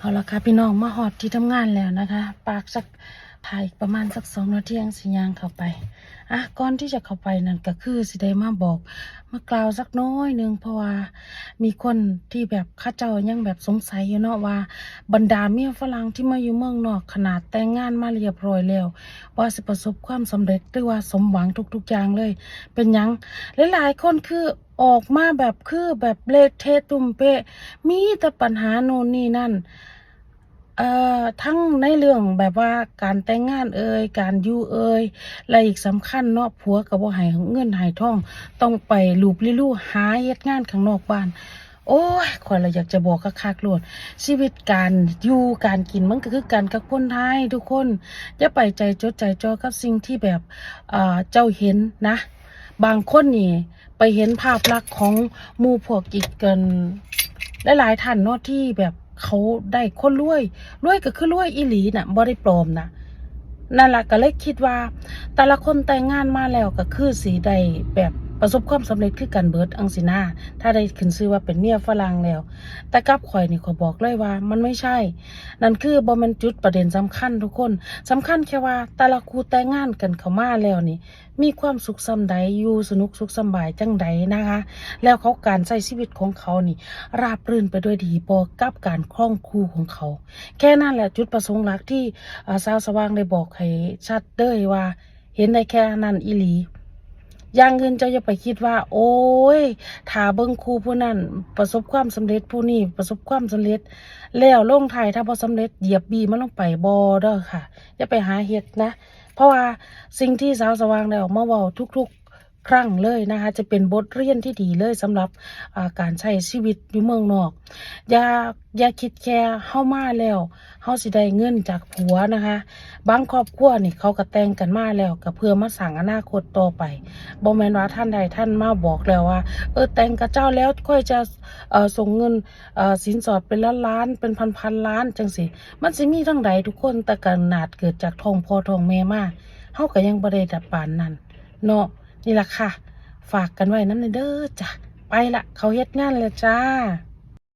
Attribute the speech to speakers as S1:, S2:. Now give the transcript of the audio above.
S1: เอาละค่ะพี่น้องมาหอดที่ทำงานแล้วนะคะ ปากสัก ถ่ายประมาณสักสองนาทียังสิยางเข้าไปอะก่อนที่จะเข้าไปนั่นก็คือสิได้มาบอก มากล่าวสักน้อยหนึ่งเพราะว่ามีคนที่แบบข้าเจ้ายังแบบสงสัยอยู่เนาะว่า บรรดาเมียฝรั่งที่มาอยู่เมืองนอกขนาดแต่งงานมาเรียบร้อยแล้วว่าสิประสบความสำเร็จหรือว่าสมหวังทุกๆอย่างเลย เป็นยังหลายๆคนคือออกมาแบบคือแบบเละเทะตุ่มเปะมีแต่ปัญหาโน่นนี่นั่นเอ่อ ทั้งในเรื่องแบบว่าการแต่งงานเอ่ยการอยู่เอ่ยและอีกสำคัญเนาะผัวกับบ่ให้เงินให้ทอง ต้องไปลูบลิลู่หาเฮ็ดงานข้างนอกบ้านโอ้ยข่อยละอยากจะบอกคักๆโลดชีวิตการอยู่การกินมันก็คือกันกับคนไทยทุกคนอย่าไปใจจดใจจ่อกับสิ่งที่แบบเออเจ้าเห็นนะ บางคนนี่ไปเห็นภาพลักษณ์ของมูพวกอีกเกินหลายๆท่านเนาะที่แบบ เขาได้คนรวยรวยก็คือรวยอีหลีน่ะบ่ได้ปลอมนะนั่นแหละก็เลยคิดว่า แต่ละคนแต่งงานมาแล้วก็คือสีได้แบบ ประสบความสำเร็จคือกันเบิดอังสินาถ้าได้ขึ้นชื่อว่าเป็นเมียฝรั่งแล้ว แต่กับข่อยนี่ขอบอกเลยว่ามันไม่ใช่ นั่นคือบ่แม่นจุดประเด็นสำคัญทุกคนสำคัญแค่ว่าแต่ละคู่แต่งงานกันเข้ามาแล้วนี่ มีความสุขสำใดอยู่สนุกสุขสบายจังใดนะคะ แล้วเขาการใช้ชีวิตของเขานี่ ราบรื่นไปด้วยดีบอกับการคล้องคู่ของเขา แค่นั้นแหละจุดประสงค์หลักที่อาสาวสว่างได้บอกให้ชัดเด้ยว่า เห็นได้แค่นั้นอีหลี อย่างเงินเจ้าอย่าไปคิดว่า โอ้ยถาเบิ้งครูผู้นั้นประสบความสำเร็จผู้นี้ประสบความสำเร็จ แล้วลงไทายถ้าพอสำเร็จเหยียบบีมันลงไปบอเด้อค่ะ อย่าไปหาเฮ็ดนะ เพราะว่าสิ่งที่สาวสว่างได้ออกมาเว้าทุก ๆ ครั้งเลยนะคะ จะเป็นบทเรียนที่ดีเลยสำหรับการใช้ชีวิตอยู่เมืองนอก อย่าอย่าคิดแค่เฮามาแล้วเฮาสิได้เงินจากผัวนะคะ บางครอบครัวนี่เขาก็แต่งกันมาแล้วก็เพื่อมาสร้างอนาคตต่อไปบ่แมนว่าท่านใดท่านมาบอกแล้วว่า เออแต่งกับเจ้าแล้วค่อยจะส่งเงินสินสอดเป็นล้านล้านเป็นพันพันล้านจังสิมันสิมีทั้งใดทุกคนแต่กันนาดเกิดจากทองพอทองแม่มาเฮาก็ยังบ่ได้ดับปานนั้นเนาะ นี่แหละค่ะ ฝากกันไว้น้ำเด้อจ้ะ ไปละเขาเฮ็ดงานแล้วจ้า